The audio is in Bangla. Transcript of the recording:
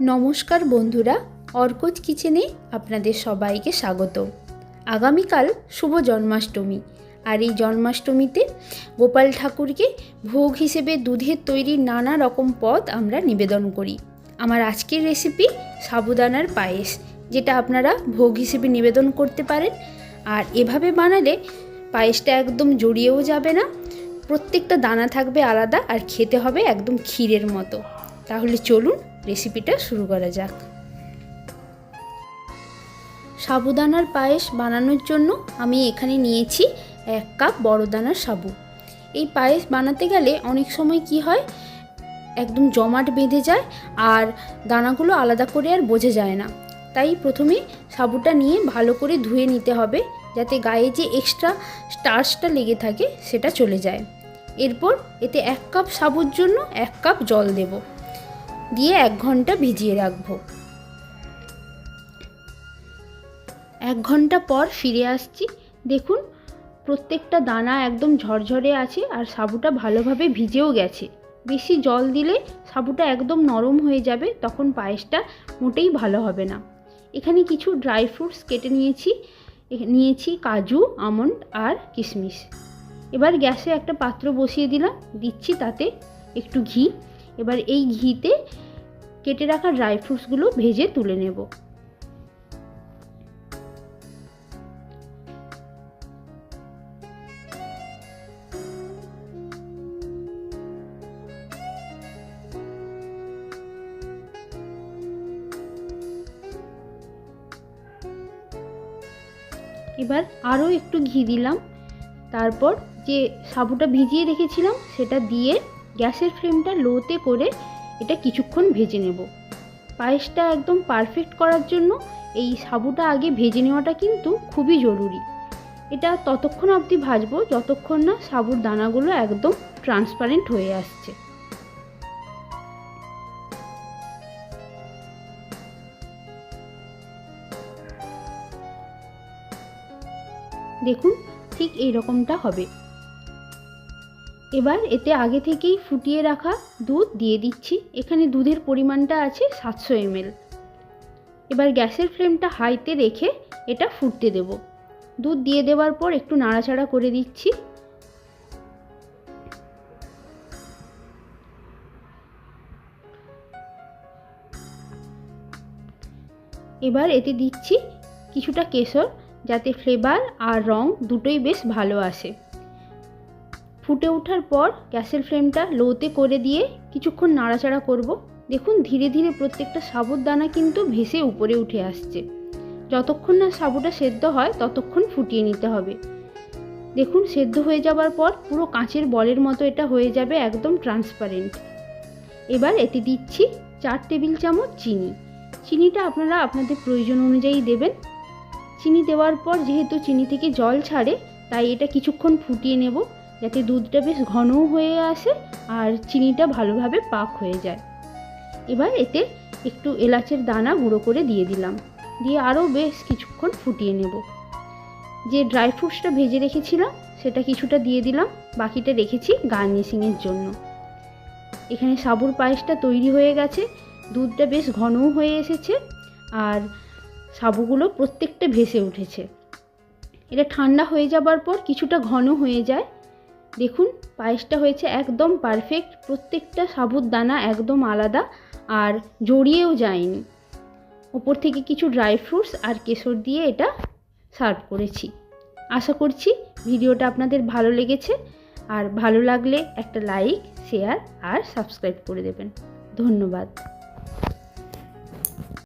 নমস্কার বন্ধুরা, অর্কজ কিচেনে আপনাদের সবাইকে স্বাগত। আগামীকাল শুভ জন্মাষ্টমী, আর এই জন্মাষ্টমীতে গোপাল ঠাকুরকে ভোগ হিসেবে দুধের তৈরি নানা রকম পদ আমরা নিবেদন করি। আমার আজকের রেসিপি সাবুদানার পায়েস, যেটা আপনারা ভোগ হিসেবে নিবেদন করতে পারেন। আর এভাবে বানালে পায়েসটা একদম জড়িয়েও যাবে না, প্রত্যেকটা দানা থাকবে আলাদা আর খেতে হবে একদম ক্ষীরের মতো। তাহলে চলুন রেসিপিটা শুরু করা যাক। সাবুদানার পায়েস বানানোর জন্য আমি এখানে নিয়েছি এক কাপ বড় দানার সাবু। এই পায়েস বানাতে গেলে অনেক সময় কি হয়, একদম জমাট বেঁধে যায় আর দানাগুলো আলাদা করে আর বোঝা যায় না। তাই প্রথমে সাবুটা নিয়ে ভালো করে ধুয়ে নিতে হবে যাতে গায়ে যে এক্সট্রা স্টার্চটা লেগে থাকে সেটা চলে যায়। এরপর এতে এক কাপ সাবুর জন্য এক কাপ জল দেব। দিয়ে এক ঘণ্টা ভিজিয়ে রাখব। এক ঘণ্টা পর ফিরে আসছি। দেখুন, প্রত্যেকটা দানা একদম ঝরঝরে আছে আর সাবুটা ভালোভাবে ভিজেও গেছে। বেশি জল দিলে সাবুটা একদম নরম হয়ে যাবে, তখন পায়েসটা মোটেই ভালো হবে না। এখানে কিছু ড্রাই ফ্রুটস কেটে নিয়েছি। নিয়েছি কাজু, আমন্ড আর কিশমিশ। এবার গ্যাসে একটা পাত্র বসিয়ে দিলাম। দিচ্ছি তাতে একটু ঘি। এবার এই ঘিতে কেটে রাখা ড্রাই ফ্রুটসগুলো ভেজে তুলে নেব। এবার আরও একটু ঘি দিলাম। তারপর যে সাবুটা ভিজিয়ে রেখেছিলাম, সেটা দিয়ে গ্যাসের ফ্লেমটা লোতে করে এটা কিছুক্ষণ ভেজে নেব। পায়েসটা একদম পারফেক্ট করার জন্য এই সাবুটা আগে ভেজে নেওয়াটা কিন্তু খুবই জরুরি। এটা ততক্ষণ অবধি ভাজবো যতক্ষণ না সাবুর দানাগুলো একদম ট্রান্সপারেন্ট হয়ে আসছে। দেখুন, ঠিক এই রকমটা হবে। এবার এতে আগে থেকেই ফুটিয়ে রাখা দুধ দিয়ে দিচ্ছি। এখানে দুধের পরিমাণটা আছে সাতশো এমএল। এবার গ্যাসের ফ্লেমটা হাইতে রেখে এটা ফুটতে দেব। দুধ দিয়ে দেওয়ার পর একটু নাড়াচাড়া করে দিচ্ছি। এবার এতে দিচ্ছি কিছুটা কেশর, যাতে ফ্লেভার আর রং দুটোই বেশ ভালো আসে। ফুটে ওঠার পর গ্যাসের ফ্লেমটা লোতে করে দিয়ে কিছুক্ষণ নাড়াচাড়া করব। দেখুন, ধীরে ধীরে প্রত্যেকটা সাবুর দানা কিন্তু ভেসে উপরে উঠে আসছে। যতক্ষণ না সাবুটা সেদ্ধ হয়, ততক্ষণ ফুটিয়ে নিতে হবে। দেখুন, সেদ্ধ হয়ে যাবার পর পুরো কাঁচের বলের মতো এটা হয়ে যাবে একদম ট্রান্সপারেন্ট এবার এতে দিচ্ছি চার টেবিল চামচ চিনি। চিনিটা আপনারা আপনাদের প্রয়োজন অনুযায়ী দেবেন। চিনি দেওয়ার পর যেহেতু চিনি থেকে জল ছাড়ে, তাই এটা কিছুক্ষণ ফুটিয়ে নেব। যাতে দুধটা বেশ ঘনও হয়ে আসে আর চিনিটা ভালোভাবে পাক হয়ে যায়। এবার এতে একটু এলাচের দানা গুঁড়ো করে দিয়ে দিলাম। দিয়ে আরও বেশ কিছুক্ষণ ফুটিয়ে নেব। যে ড্রাই ফ্রুটসটা ভেজে রেখেছিলাম, সেটা কিছুটা দিয়ে দিলাম। বাকিটা রেখেছি গার্নিশিংয়ের জন্য। এখানে সাবুর পায়েসটা তৈরি হয়ে গেছে। দুধটা বেশ ঘনও হয়ে এসেছে আর সাবুগুলো প্রত্যেকটা ভেসে উঠেছে। এটা ঠান্ডা হয়ে যাবার পর কিছুটা ঘন হয়ে যায়। দেখুন, পায়েসটা হয়েছে একদম পারফেক্ট প্রত্যেকটা সাবুর দানা একদম আলাদা আর জড়িয়েও যায়নি। ওপর থেকে কিছু ড্রাই ফ্রুটস আর কেশর দিয়ে এটা সার্ভ করেছি। আশা করছি ভিডিওটা আপনাদের ভালো লেগেছে আর ভালো লাগলে একটা লাইক শেয়ার আর সাবস্ক্রাইব করে দেবেন। ধন্যবাদ।